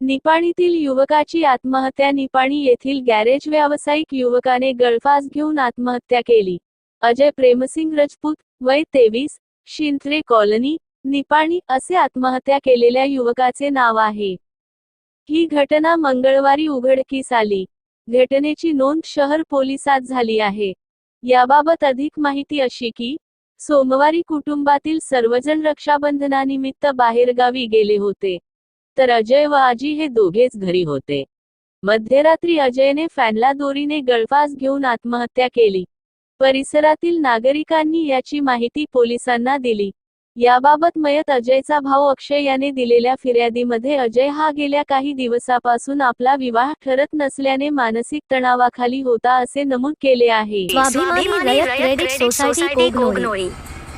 निपाणीतील युवकाची आत्महत्या निपाणी येथील गॅरेज व्यावसायिक युवकाने गळफास घेऊन आत्महत्या केली. अजय प्रेमसिंग राजपूत वय तेवीस शिंत्रे कॉलनी निपाणी असे आत्महत्या केलेल्या युवकाचे नाव आहे. ही घटना मंगळवारी उघडकीस आली. घटनेची नोंद शहर पोलिसात झाली आहे. याबाबत अधिक माहिती अशी की सोमवारी कुटुंबातील सर्वजण रक्षाबंधनानिमित्त बाहेरगावी गेले होते. तर अजय व आजी हे दोघेच घरी होते. मध्यरात्री अजयने फॅनला दोरीने गळफास घेऊन आत्महत्या केली. परिसरातील नागरिकांनी याची माहिती पोलिसांना दिली. याबाबत मयत अजयचा भाऊ अक्षय याने दिलेल्या फिर्यादीमध्ये अजय हा गेल्या काही दिवसापासून आपला विवाह ठरत नसल्याने मानसिक तणावाखाली होता असे नमूद केले आहे.